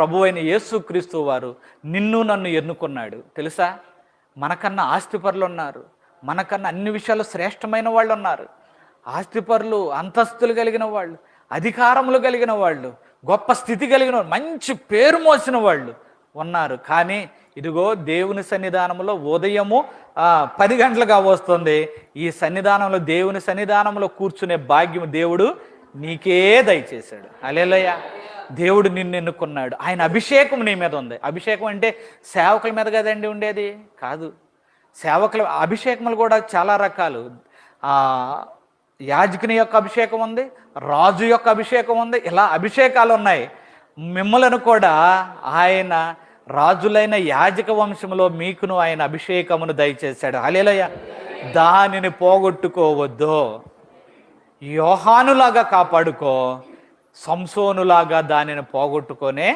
ప్రభు అయిన యేసుక్రీస్తు వారు నిన్ను నన్ను ఎన్నుకున్నాడు. తెలుసా? మనకన్నా ఆస్తిపరులు ఉన్నారు. మనకన్నా అన్ని విషయాలు శ్రేష్టమైన వాళ్ళు ఉన్నారు. ఆస్తిపరులు అంతస్తులు కలిగిన వాళ్ళు అధికారములు కలిగిన వాళ్ళు గొప్ప స్థితి కలిగిన వాళ్ళు మంచి పేరు మోసిన వాళ్ళు ఉన్నారు. కానీ ఇదిగో దేవుని సన్నిధానంలో ఉదయము పది గంటలుగా వస్తుంది. ఈ సన్నిధానంలో దేవుని సన్నిధానంలో కూర్చునే భాగ్యం దేవుడు నీకే దయచేశాడు. అలేలయ్యా దేవుడు నిన్ను ఎన్నుకున్నాడు ఆయన అభిషేకం నీ మీద ఉంది. అభిషేకం అంటే సేవకుల మీద కదండి ఉండేది? కాదు. సేవకుల అభిషేకములు కూడా చాలా రకాలు. యాజకుని యొక్క అభిషేకం ఉంది రాజు యొక్క అభిషేకం ఉంది ఇలా అభిషేకాలు ఉన్నాయి. మిమ్మలను కూడా ఆయన రాజులైన యాజక వంశంలో మీకును ఆయన అభిషేకమును దయచేశాడు. అలేలయ్య దానిని పోగొట్టుకోవద్దు. యోహానులాగా కాపాడుకో. సంసోనులాగా దానిని పోగొట్టుకొనే